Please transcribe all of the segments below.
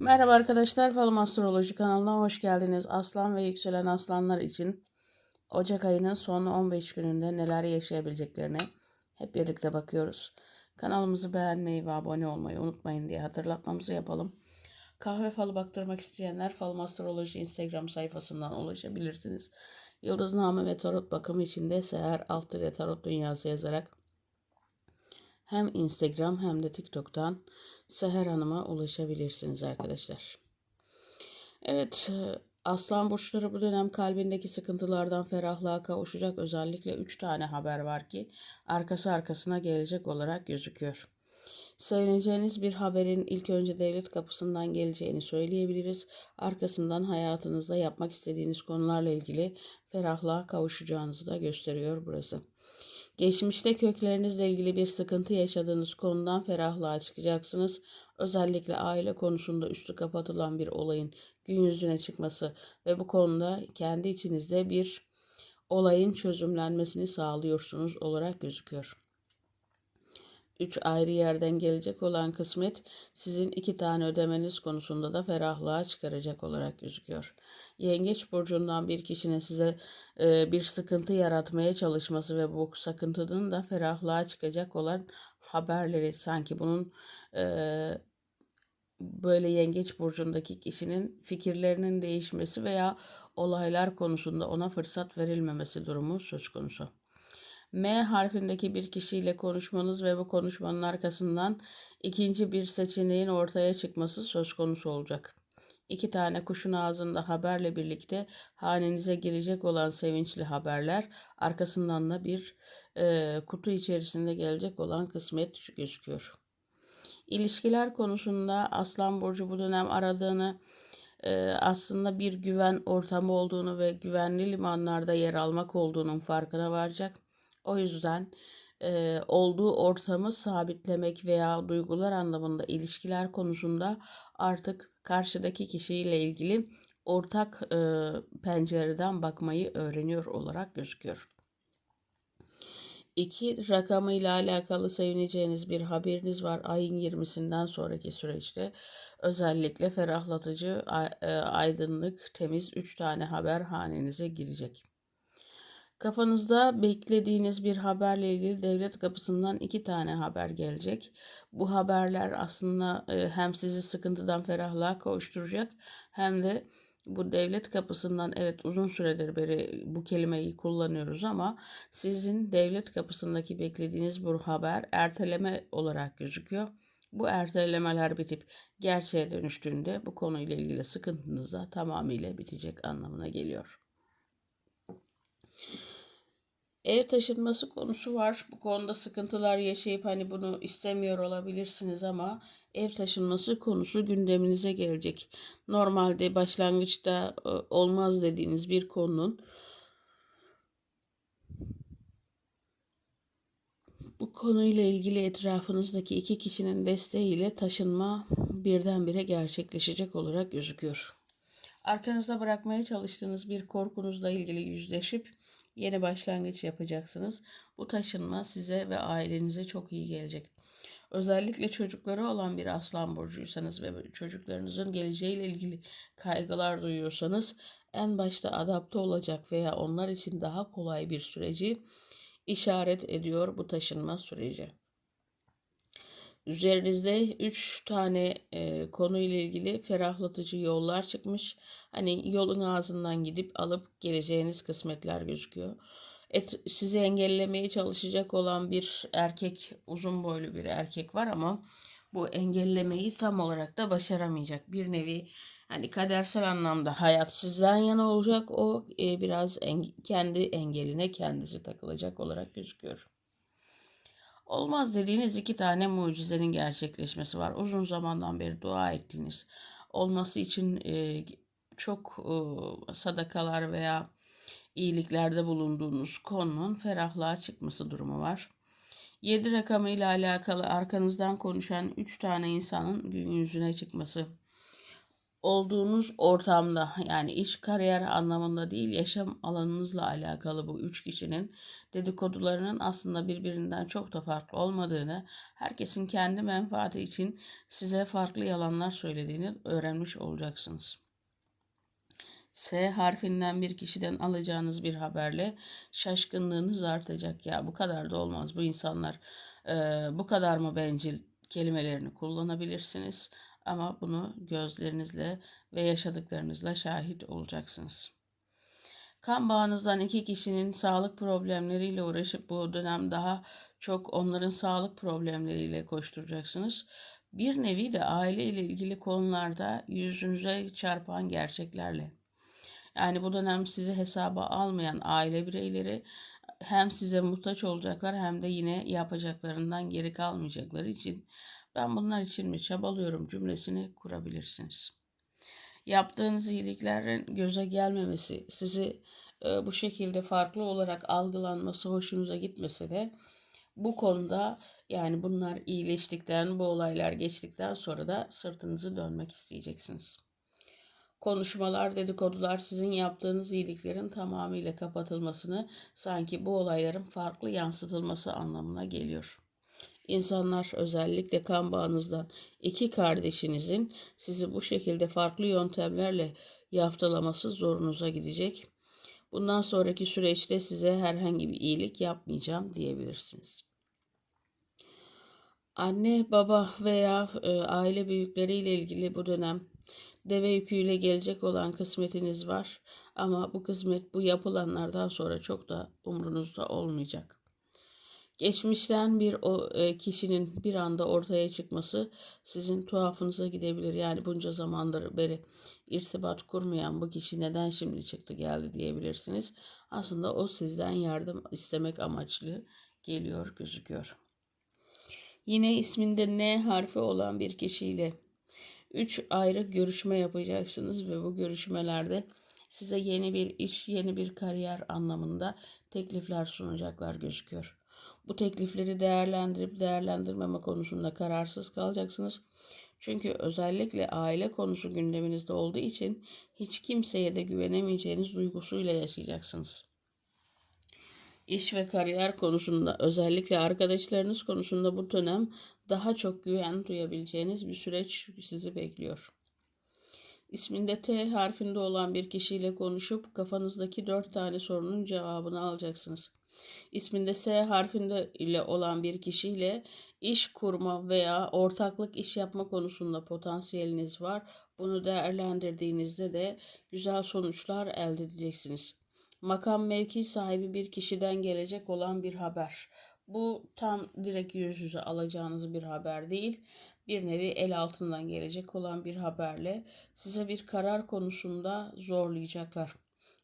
Merhaba arkadaşlar, Falım Astroloji kanalına hoş geldiniz. Aslan ve yükselen aslanlar için Ocak ayının son 15 gününde neler yaşayabileceklerine hep birlikte bakıyoruz. Kanalımızı beğenmeyi ve abone olmayı unutmayın diye hatırlatmamızı yapalım. Kahve falı baktırmak isteyenler Falım Astroloji Instagram sayfasından ulaşabilirsiniz. Yıldızname ve tarot bakımı için de Seher Altıre Tarot Dünyası yazarak hem Instagram hem de TikTok'tan Seher Hanım'a ulaşabilirsiniz arkadaşlar. Evet, e, Aslan burçları bu dönem kalbindeki sıkıntılardan ferahlığa kavuşacak özellikle 3 tane haber var ki arkası arkasına gelecek olarak gözüküyor. Sevineceğiniz bir haberin ilk önce devlet kapısından geleceğini söyleyebiliriz. Arkasından hayatınızda yapmak istediğiniz konularla ilgili ferahlığa kavuşacağınızı da gösteriyor burası. Geçmişte köklerinizle ilgili bir sıkıntı yaşadığınız konudan ferahlığa çıkacaksınız. Özellikle aile konusunda üstü kapatılan bir olayın gün yüzüne çıkması ve bu konuda kendi içinizde bir olayın çözümlenmesini sağlıyorsunuz olarak gözüküyor. Üç ayrı yerden gelecek olan kısmet sizin iki tane ödemeniz konusunda da ferahlığa çıkaracak olarak gözüküyor. Yengeç burcundan bir kişinin size e, bir sıkıntı yaratmaya çalışması ve bu sıkıntının da ferahlığa çıkacak olan haberleri sanki bunun e, böyle yengeç burcundaki kişinin fikirlerinin değişmesi veya olaylar konusunda ona fırsat verilmemesi durumu söz konusu. M harfindeki bir kişiyle konuşmanız ve bu konuşmanın arkasından ikinci bir seçeneğin ortaya çıkması söz konusu olacak. İki tane kuşun ağzında haberle birlikte hanenize girecek olan sevinçli haberler arkasından da bir e, kutu içerisinde gelecek olan kısmet gözüküyor. İlişkiler konusunda Aslan Burcu bu dönem aradığını e, aslında bir güven ortamı olduğunu ve güvenli limanlarda yer almak olduğunun farkına varacak. O yüzden e, olduğu ortamı sabitlemek veya duygular anlamında ilişkiler konusunda artık karşıdaki kişiyle ilgili ortak e, pencereden bakmayı öğreniyor olarak gözüküyor. İki rakamıyla alakalı sevineceğiniz bir haberiniz var. Ayın 20'sinden sonraki süreçte özellikle ferahlatıcı, aydınlık, temiz 3 tane haber hanenize girecek. Kafanızda beklediğiniz bir haberle ilgili devlet kapısından iki tane haber gelecek. Bu haberler aslında e, hem sizi sıkıntıdan ferahlığa kavuşturacak hem de bu devlet kapısından evet uzun süredir beri bu kelimeyi kullanıyoruz ama sizin devlet kapısındaki beklediğiniz bu haber erteleme olarak gözüküyor. Bu ertelemeler bitip gerçeğe dönüştüğünde bu konuyla ilgili sıkıntınız da tamamıyla bitecek anlamına geliyor. Ev taşınması konusu var. Bu konuda sıkıntılar yaşayıp hani bunu istemiyor olabilirsiniz ama ev taşınması konusu gündeminize gelecek. Normalde başlangıçta e, olmaz dediğiniz bir konunun bu konuyla ilgili etrafınızdaki iki kişinin desteğiyle taşınma birdenbire gerçekleşecek olarak gözüküyor. Arkanızda bırakmaya çalıştığınız bir korkunuzla ilgili yüzleşip yeni başlangıç yapacaksınız. Bu taşınma size ve ailenize çok iyi gelecek. Özellikle çocukları olan bir aslan burcuysanız ve çocuklarınızın geleceğiyle ilgili kaygılar duyuyorsanız en başta adapte olacak veya onlar için daha kolay bir süreci işaret ediyor bu taşınma süreci. Üzerinizde 3 tane e, konuyla ilgili ferahlatıcı yollar çıkmış. Hani yolun ağzından gidip alıp geleceğiniz kısmetler gözüküyor. Et, sizi engellemeye çalışacak olan bir erkek, uzun boylu bir erkek var ama bu engellemeyi tam olarak da başaramayacak. Bir nevi hani kadersel anlamda hayat sizden yana olacak. O e, biraz en, kendi engeline kendisi takılacak olarak gözüküyor. Olmaz dediğiniz iki tane mucizenin gerçekleşmesi var. Uzun zamandan beri dua ettiğiniz, olması için e, çok e, sadakalar veya iyiliklerde bulunduğunuz konunun ferahlığa çıkması durumu var. 7 rakamı ile alakalı arkanızdan konuşan 3 tane insanın gün yüzüne çıkması. Olduğunuz ortamda yani iş kariyer anlamında değil yaşam alanınızla alakalı bu üç kişinin dedikodularının aslında birbirinden çok da farklı olmadığını, herkesin kendi menfaati için size farklı yalanlar söylediğini öğrenmiş olacaksınız. S harfinden bir kişiden alacağınız bir haberle şaşkınlığınız artacak. Ya bu kadar da olmaz bu insanlar e, bu kadar mı bencil kelimelerini kullanabilirsiniz. Ama bunu gözlerinizle ve yaşadıklarınızla şahit olacaksınız. Kan bağınızdan iki kişinin sağlık problemleriyle uğraşıp bu dönem daha çok onların sağlık problemleriyle koşturacaksınız. Bir nevi de aile ile ilgili konularda yüzünüze çarpan gerçeklerle. Yani bu dönem sizi hesaba almayan aile bireyleri hem size muhtaç olacaklar hem de yine yapacaklarından geri kalmayacakları için ben bunlar için mi çabalıyorum cümlesini kurabilirsiniz. Yaptığınız iyiliklerin göze gelmemesi, sizi e, bu şekilde farklı olarak algılanması hoşunuza gitmese de bu konuda yani bunlar iyileştikten, bu olaylar geçtikten sonra da sırtınızı dönmek isteyeceksiniz. Konuşmalar, dedikodular sizin yaptığınız iyiliklerin tamamıyla kapatılmasını, sanki bu olayların farklı yansıtılması anlamına geliyor. İnsanlar özellikle kan bağınızdan iki kardeşinizin sizi bu şekilde farklı yöntemlerle yaftalaması zorunuza gidecek. Bundan sonraki süreçte size herhangi bir iyilik yapmayacağım diyebilirsiniz. Anne, baba veya e, aile büyükleriyle ilgili bu dönem deve yüküyle gelecek olan kısmetiniz var ama bu kısmet bu yapılanlardan sonra çok da umrunuzda olmayacak. Geçmişten bir e, kişinin bir anda ortaya çıkması sizin tuhafınıza gidebilir. Yani bunca zamandır beri irtibat kurmayan bu kişi neden şimdi çıktı geldi diyebilirsiniz. Aslında o sizden yardım istemek amaçlı geliyor gözüküyor. Yine isminde N harfi olan bir kişiyle üç ayrı görüşme yapacaksınız ve bu görüşmelerde size yeni bir iş, yeni bir kariyer anlamında teklifler sunacaklar gözüküyor. Bu teklifleri değerlendirip değerlendirmeme konusunda kararsız kalacaksınız. Çünkü özellikle aile konusu gündeminizde olduğu için hiç kimseye de güvenemeyeceğiniz duygusuyla yaşayacaksınız. İş ve kariyer konusunda özellikle arkadaşlarınız konusunda bu dönem daha çok güven duyabileceğiniz bir süreç sizi bekliyor. İsminde T harfinde olan bir kişiyle konuşup kafanızdaki dört tane sorunun cevabını alacaksınız. İsminde S harfinde ile olan bir kişiyle iş kurma veya ortaklık iş yapma konusunda potansiyeliniz var. Bunu değerlendirdiğinizde de güzel sonuçlar elde edeceksiniz. Makam mevki sahibi bir kişiden gelecek olan bir haber. Bu tam direkt yüz yüze alacağınız bir haber değil. Bir nevi el altından gelecek olan bir haberle size bir karar konusunda zorlayacaklar.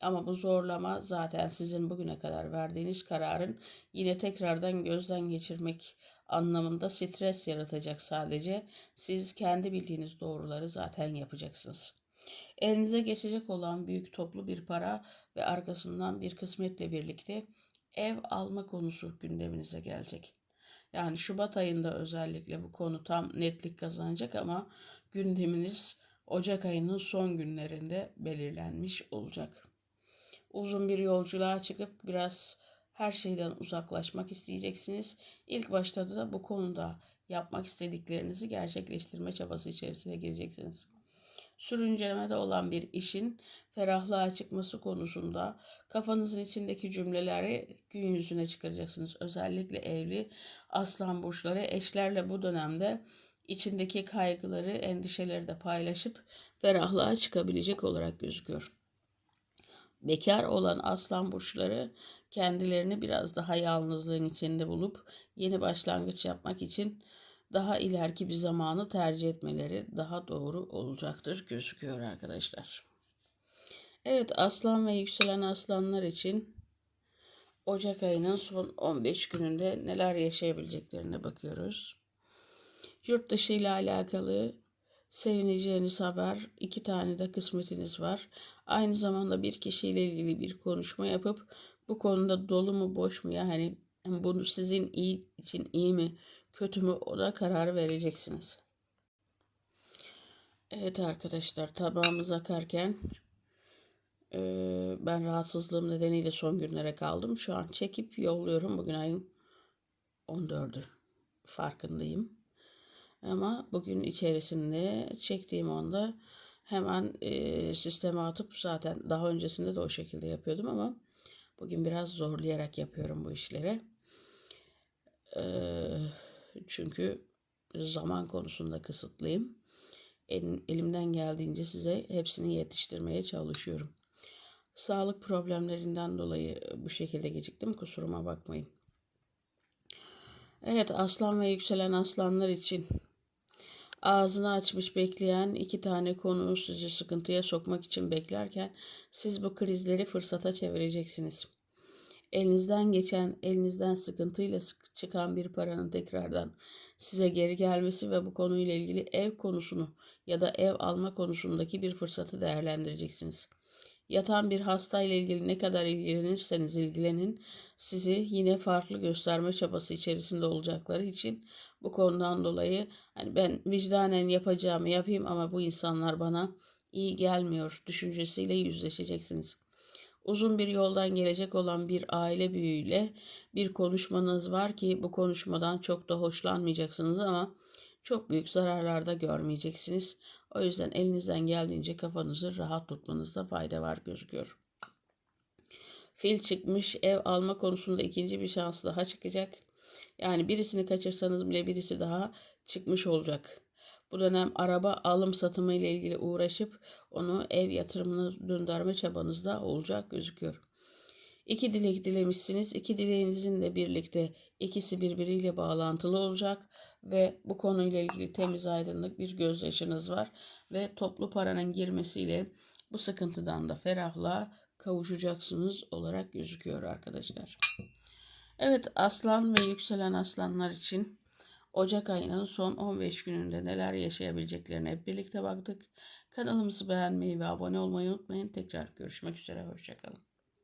Ama bu zorlama zaten sizin bugüne kadar verdiğiniz kararın yine tekrardan gözden geçirmek anlamında stres yaratacak sadece. Siz kendi bildiğiniz doğruları zaten yapacaksınız. Elinize geçecek olan büyük toplu bir para ve arkasından bir kısmetle birlikte ev alma konusu gündeminize gelecek. Yani Şubat ayında özellikle bu konu tam netlik kazanacak ama gündeminiz Ocak ayının son günlerinde belirlenmiş olacak uzun bir yolculuğa çıkıp biraz her şeyden uzaklaşmak isteyeceksiniz. İlk başta da bu konuda yapmak istediklerinizi gerçekleştirme çabası içerisine gireceksiniz. Sürüncelemede olan bir işin ferahlığa çıkması konusunda kafanızın içindeki cümleleri gün yüzüne çıkaracaksınız. Özellikle evli aslan burçları eşlerle bu dönemde içindeki kaygıları, endişeleri de paylaşıp ferahlığa çıkabilecek olarak gözüküyor. Bekar olan aslan burçları kendilerini biraz daha yalnızlığın içinde bulup yeni başlangıç yapmak için daha ileriki bir zamanı tercih etmeleri daha doğru olacaktır gözüküyor arkadaşlar. Evet aslan ve yükselen aslanlar için Ocak ayının son 15 gününde neler yaşayabileceklerine bakıyoruz. Yurt dışı ile alakalı sevineceğiniz haber. iki tane de kısmetiniz var. Aynı zamanda bir kişiyle ilgili bir konuşma yapıp bu konuda dolu mu boş mu yani bunu sizin iyi için iyi mi kötü mü o da karar vereceksiniz. Evet arkadaşlar tabağımız akarken eee, ben rahatsızlığım nedeniyle son günlere kaldım. Şu an çekip yolluyorum. Bugün ayın 14'ü farkındayım. Ama bugün içerisinde çektiğim anda hemen eee, sisteme atıp zaten daha öncesinde de o şekilde yapıyordum ama bugün biraz zorlayarak yapıyorum bu işleri. Eee, çünkü zaman konusunda kısıtlıyım. El- elimden geldiğince size hepsini yetiştirmeye çalışıyorum. Sağlık problemlerinden dolayı bu şekilde geciktim. Kusuruma bakmayın. Evet, aslan ve yükselen aslanlar için ağzını açmış bekleyen iki tane konu sizi sıkıntıya sokmak için beklerken siz bu krizleri fırsata çevireceksiniz. Elinizden geçen, elinizden sıkıntıyla sık- çıkan bir paranın tekrardan size geri gelmesi ve bu konuyla ilgili ev konusunu ya da ev alma konusundaki bir fırsatı değerlendireceksiniz. Yatan bir hastayla ilgili ne kadar ilgilenirseniz ilgilenin, sizi yine farklı gösterme çabası içerisinde olacakları için bu konudan dolayı hani ben vicdanen yapacağımı yapayım ama bu insanlar bana iyi gelmiyor düşüncesiyle yüzleşeceksiniz. Uzun bir yoldan gelecek olan bir aile büyüğüyle bir konuşmanız var ki bu konuşmadan çok da hoşlanmayacaksınız ama çok büyük zararlar da görmeyeceksiniz. O yüzden elinizden geldiğince kafanızı rahat tutmanızda fayda var gözüküyor. Fil çıkmış ev alma konusunda ikinci bir şans daha çıkacak. Yani birisini kaçırsanız bile birisi daha çıkmış olacak. Bu dönem araba alım satımı ile ilgili uğraşıp onu ev yatırımına döndürme çabanızda olacak gözüküyor. İki dilek dilemişsiniz. İki dileğinizin de birlikte ikisi birbiriyle bağlantılı olacak ve bu konuyla ilgili temiz aydınlık bir gözyaşınız var ve toplu paranın girmesiyle bu sıkıntıdan da ferahlığa kavuşacaksınız olarak gözüküyor arkadaşlar. Evet aslan ve yükselen aslanlar için Ocak ayının son 15 gününde neler yaşayabileceklerine hep birlikte baktık. Kanalımızı beğenmeyi ve abone olmayı unutmayın. Tekrar görüşmek üzere. Hoşçakalın.